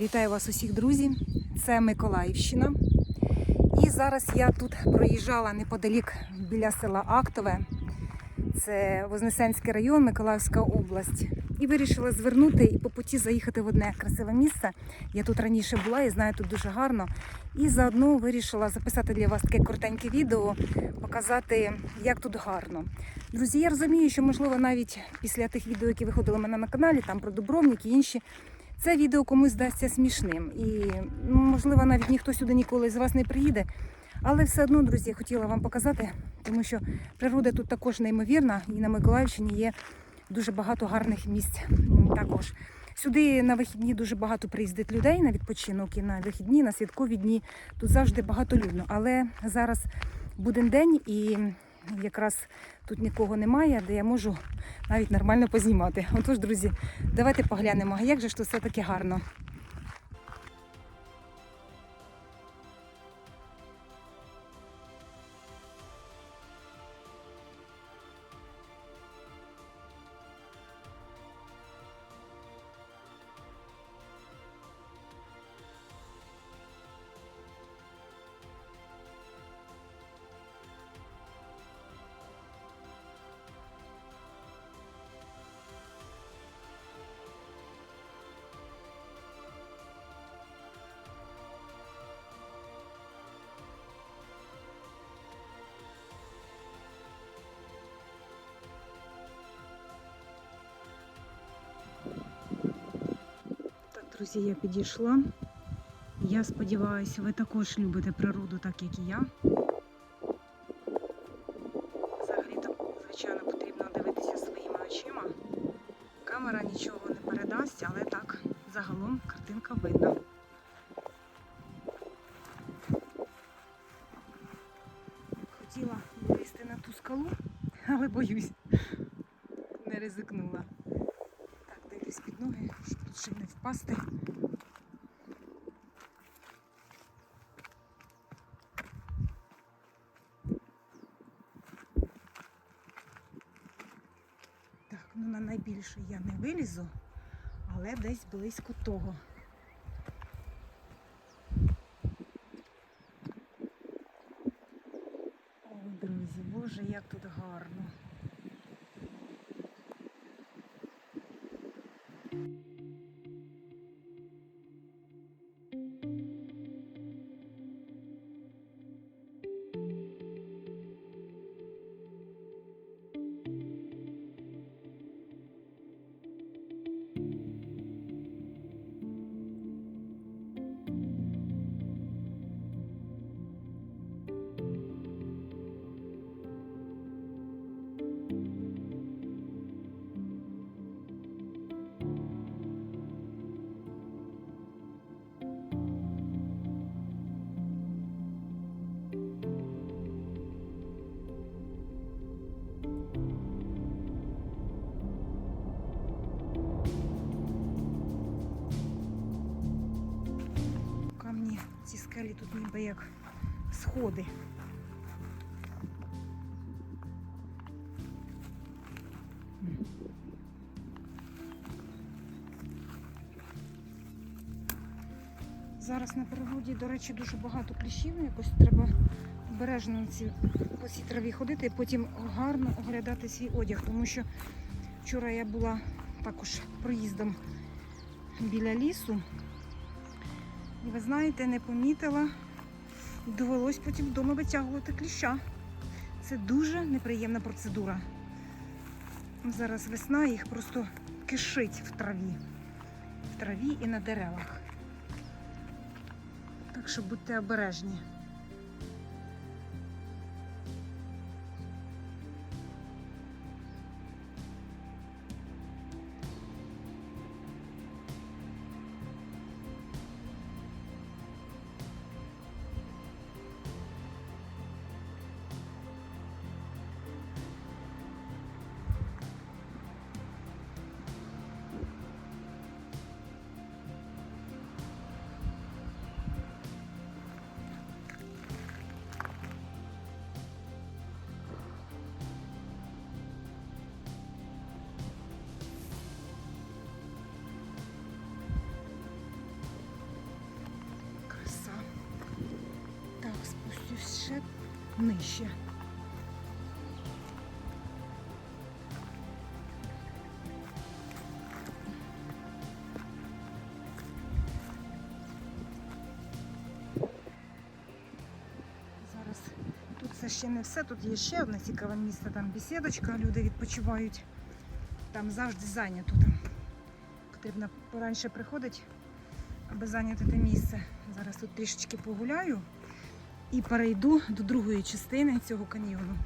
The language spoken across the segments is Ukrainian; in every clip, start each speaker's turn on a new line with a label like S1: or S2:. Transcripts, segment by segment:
S1: Вітаю вас усіх, друзі! Це Миколаївщина. І зараз я тут проїжджала неподалік біля села Актове. Це Вознесенський район, Миколаївська область. І вирішила звернути і по путі заїхати в одне красиве місце. Я тут раніше була і знаю тут дуже гарно. І заодно вирішила записати для вас таке коротеньке відео, показати, як тут гарно. Друзі, я розумію, що можливо навіть після тих відео, які виходили у мене на каналі, там про Дубровник і інші. Це відео комусь здасться смішним. І, можливо, навіть ніхто сюди ніколи з вас не приїде. Але все одно, друзі, я хотіла вам показати, тому що природа тут також неймовірна, і на Миколаївщині є дуже багато гарних місць також. Сюди на вихідні дуже багато приїздить людей на відпочинок і на вихідні, на святкові дні. Тут завжди багатолюдно. Але зараз буден день і якраз тут нікого немає, де я можу навіть нормально познімати. Отож, друзі, давайте поглянемо, як же ж тут все таки гарно. Друзі, я підійшла. Я сподіваюся, ви також любите природу, так як і я. Взагалі-то, звичайно, потрібно дивитися своїми очима. Камера нічого не передасть, але так, загалом картинка видна. Хотіла вилізти на ту скалу, але боюсь, не ризикнула. Так, дивлюсь під ноги, щоб впасти. Так, ну на найбільше я не вилізу, але десь близько того. Скелі тут ніби як сходи. Зараз на природі, до речі, дуже багато кліщів. Якось треба обережно по цій траві ходити і потім гарно оглядати свій одяг, тому що вчора я була також проїздом біля лісу. І ви знаєте, не помітила, довелось потім вдома витягувати кліща. Це дуже неприємна процедура. Зараз весна, їх просто кишить в траві. В траві і на деревах. Так що будьте обережні. Нижче. Зараз тут це ще не все. Тут є ще одне цікаве місце, там бесідочка, люди відпочивають. Там завжди зайнято. Там потрібно пораньше приходити, аби зайняти те місце. Зараз тут трішечки погуляю і перейду до другої частини цього каньйону.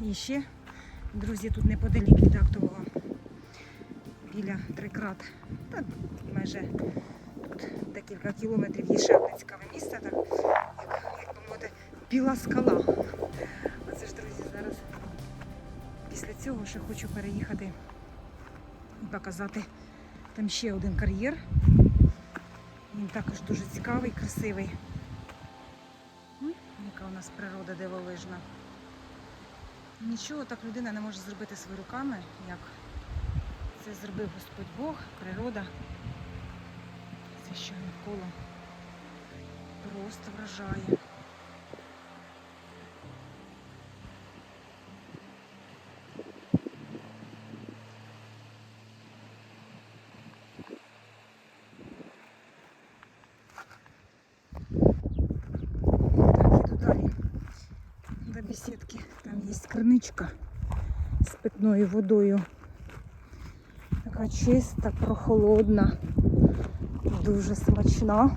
S1: І ще, друзі, тут неподалік від актового біля трикрат. Та майже тут декілька кілометрів є ще одне цікаве місце, так, як, як би мовити, біла скала. Оце ж, друзі, зараз після цього ще хочу переїхати і показати там ще один кар'єр. Він також дуже цікавий, красивий. Яка у нас природа дивовижна. Нічого так людина не може зробити своїми руками, як це зробив Господь Бог, природа. Це що навколо просто вражає. Так, іду далі до бесідки. Там є крыничка з питною водою. Така чиста, прохолодна, дуже смачна.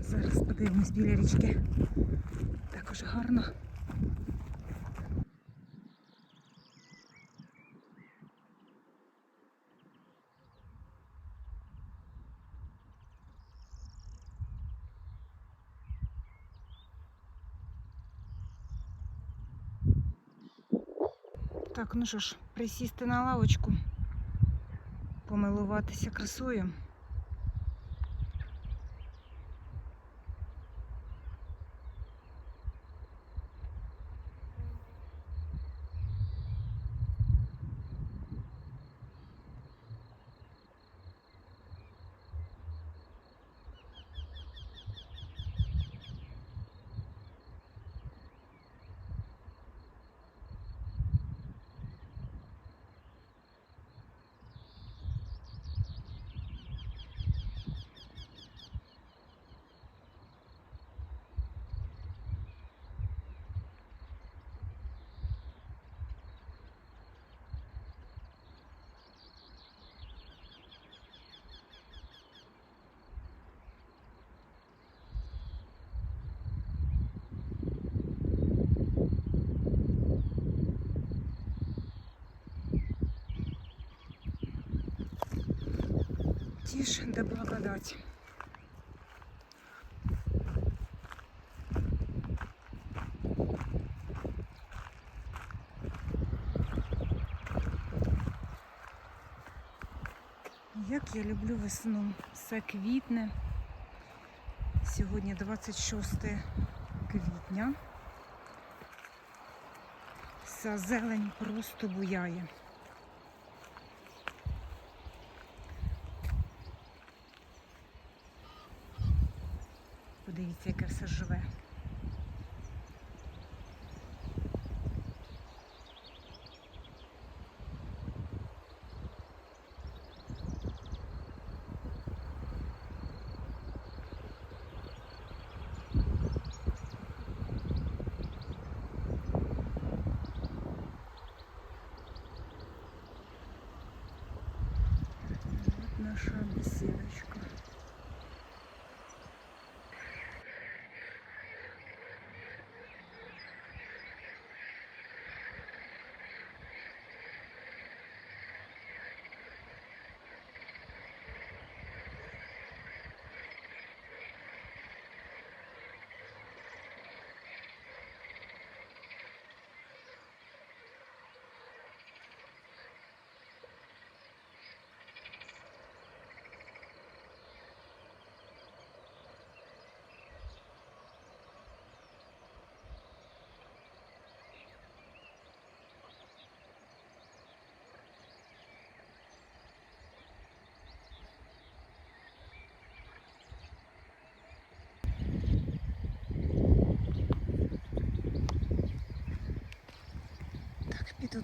S1: Зараз подивимось біля річки. Також гарно. Так, ну що ж, присісти на лавочку, помилуватися красою. Тишь да благодать. Як я люблю весну. Все квітне. Сьогодні 26 квітня. Вся зелень просто буяє. сімечку.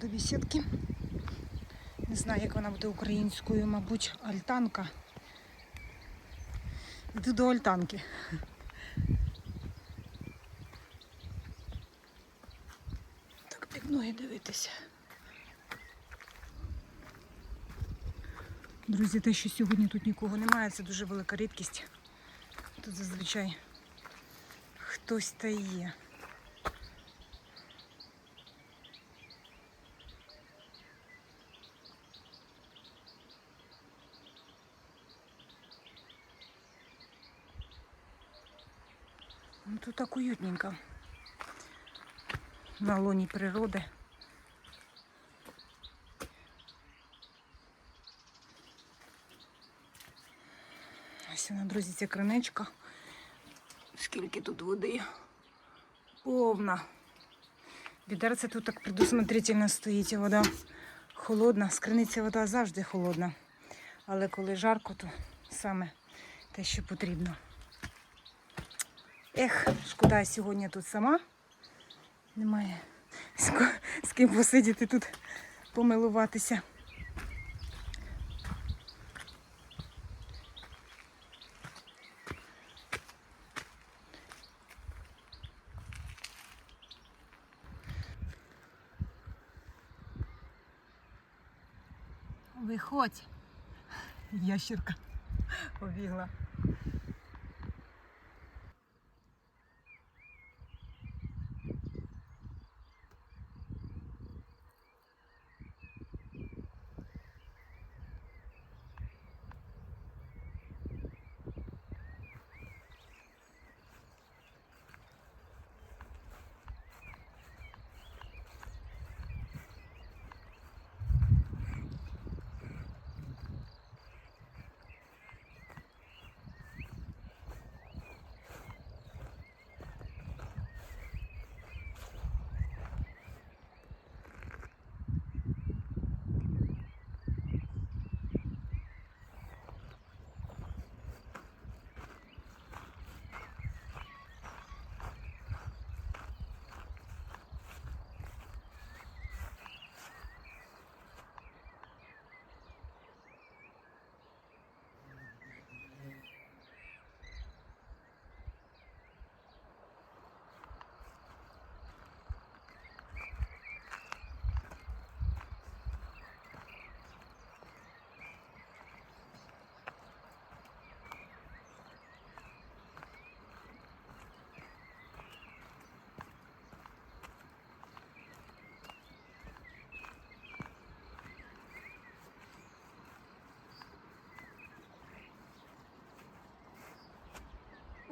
S1: Йду до бесідки. Не знаю, як вона буде українською, мабуть, альтанка. Йду до альтанки. Так під дивитися. Друзі, те, що сьогодні тут нікого немає, це дуже велика рідкість. Тут зазвичай хтось та є. Тут так уютненько. На лоні природи. Ось вона, друзі, ця криничка. Скільки тут води? Повна. Відерце тут так предусмотрительно стоїть, вода холодна. З криниці вода завжди холодна. Але коли жарко, то саме те, що потрібно. Ех, шкода, я сьогодні тут сама. Немає з ким посидіти тут, помилуватися. Виходь. Ящерка побігла.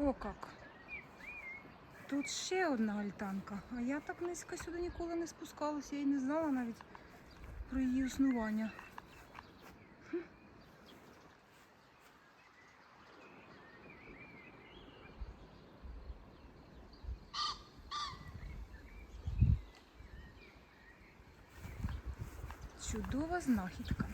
S1: О как. Тут ще одна альтанка. А я так низько сюди ніколи не спускалася. Я й не знала навіть про її існування. Чудова знахідка.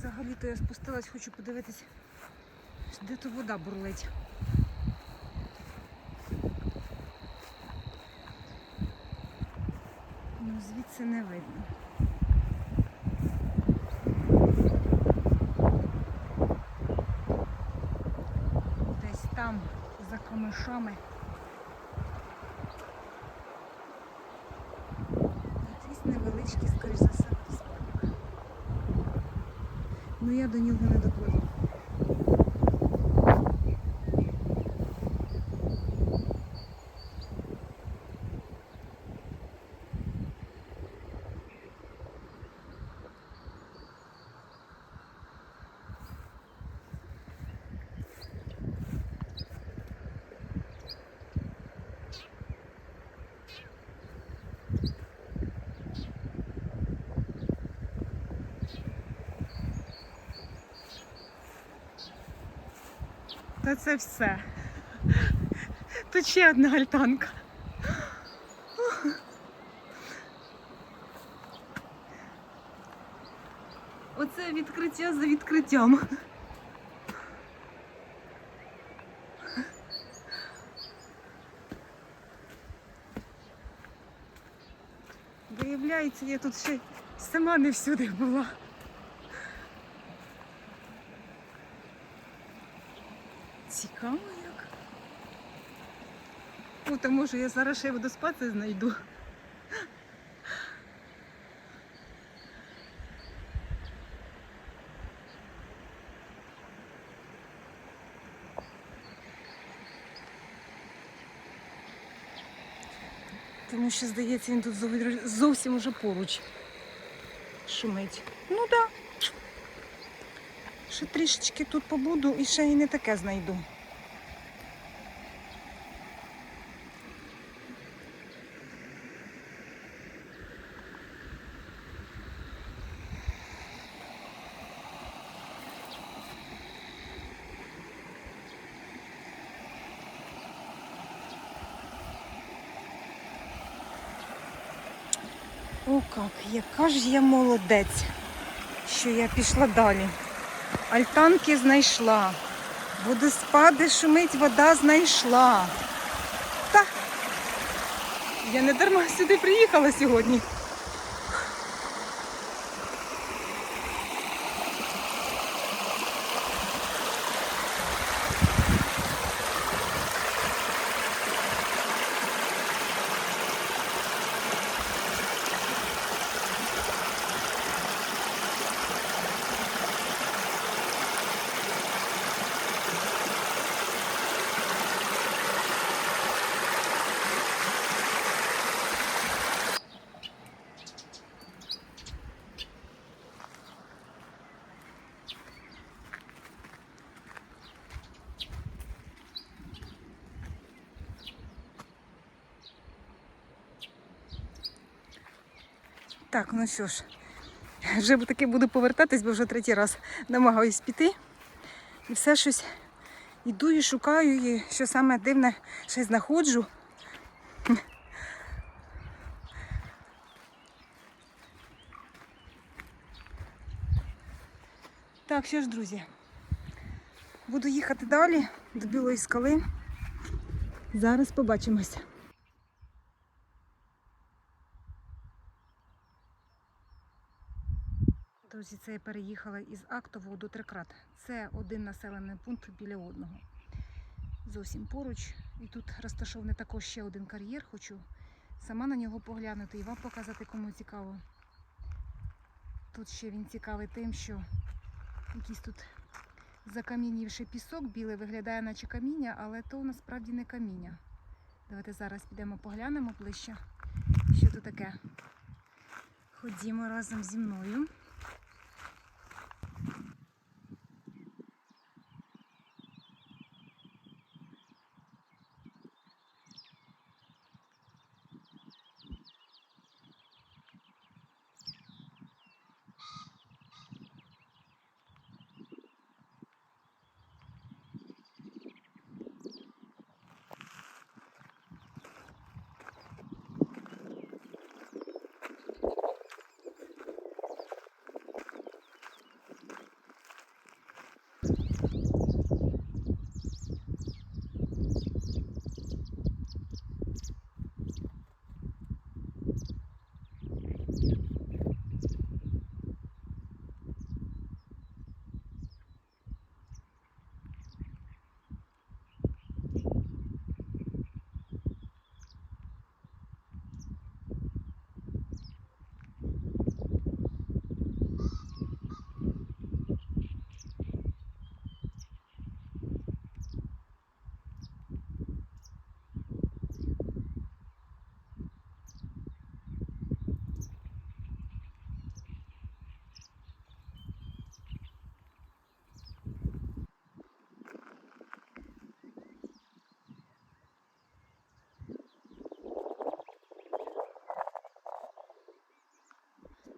S1: Взагалі-то я спустилась, хочу подивитись, де то вода бурлить. Ну, звідси не видно. Десь там, за камишами. Якийсь невеличкий, скоріш за все, Ну я до нього не допливу. Та це все. Тут ще одна альтанка. Оце відкриття за відкриттям. Виявляється, я тут ще сама не всюди була. Цікаво як. О, то може я зараз ще водоспад знайду. Тому що, здається, він тут зовсім уже поруч шумить. Ну так. Да. Ще трішечки тут побуду і ще і не таке знайду. Як, яка ж я молодець, що я пішла далі. Альтанки знайшла. Водоспади шумить, вода знайшла. Та я не дарма сюди приїхала сьогодні. Так, ну що ж, вже таки буду повертатись, бо вже третій раз намагаюсь піти. І все щось іду і шукаю, і що саме дивне, й знаходжу. Так, що ж, друзі, буду їхати далі до білої скали. Зараз побачимося. Друзі, це я переїхала із Актового до Трикрат. Це один населений пункт біля одного. Зовсім поруч. І тут розташований також ще один кар'єр. Хочу сама на нього поглянути і вам показати, кому цікаво. Тут ще він цікавий тим, що якийсь тут закам'янівший пісок білий виглядає, наче каміння, але то насправді не каміння. Давайте зараз підемо поглянемо ближче, що тут таке. Ходімо разом зі мною.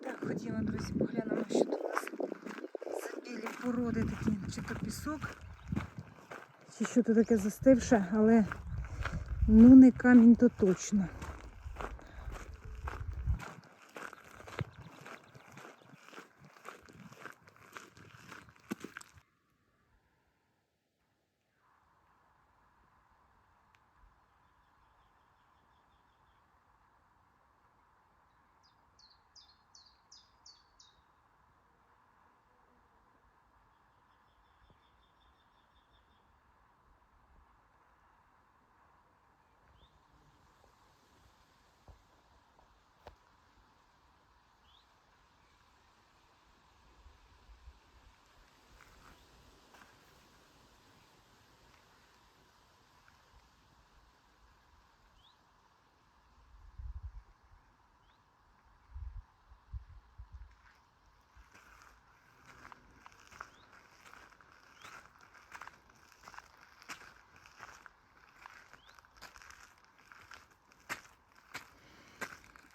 S1: Так, ходімо, друзі, поглянемо, що тут у нас за білі породи такі, чи то пісок, чи що то таке застивше, але ну не камінь, то точно.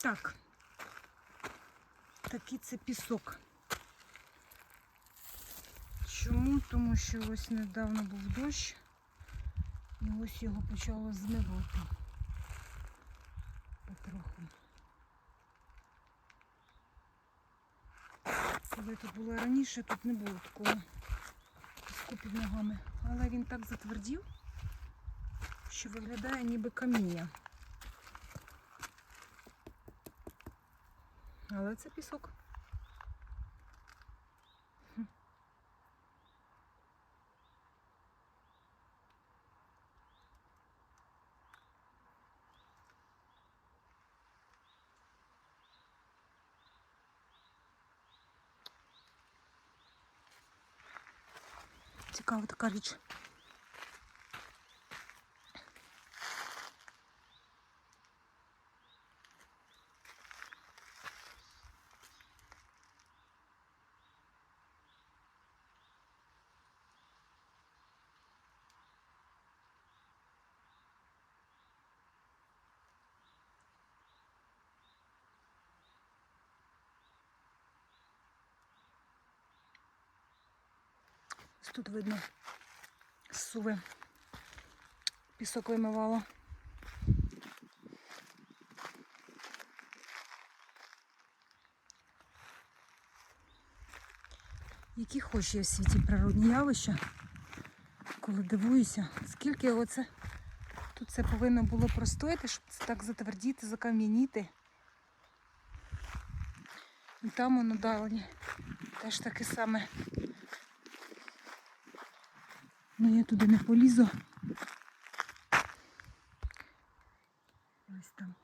S1: Так. Такий це пісок. Чому? Тому що ось недавно був дощ, і ось його почало змивати. Потроху. Коли тут було раніше, тут не було такого піску під ногами. Але він так затвердів, що виглядає ніби каміння. Але це пісок. Хм. Цікава така річ. Тут видно суви. Пісок вимивало. Які хоче в світі природні явища, коли дивуюся, скільки оце тут це повинно було простояти, щоб це так затвердіти, закам'яніти. І там воно далі теж таке саме. Ну я туди не полізу. Ось там.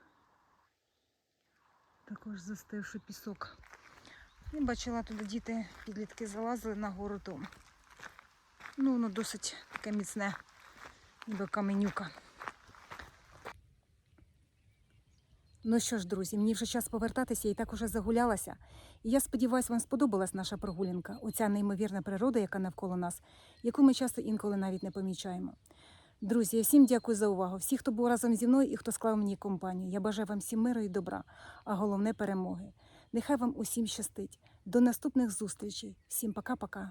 S1: Також застивши пісок. І бачила туди діти, підлітки залазили на гору тому. Ну, воно досить таке міцне, ніби каменюка. Ну що ж, друзі, мені вже час повертатися, і так уже загулялася. І я сподіваюся, вам сподобалась наша прогулянка, оця неймовірна природа, яка навколо нас, яку ми часто інколи навіть не помічаємо. Друзі, я всім дякую за увагу. Всі, хто був разом зі мною і хто склав мені компанію. Я бажаю вам всім миру і добра, а головне перемоги. Нехай вам усім щастить. До наступних зустрічей. Всім пока-пока.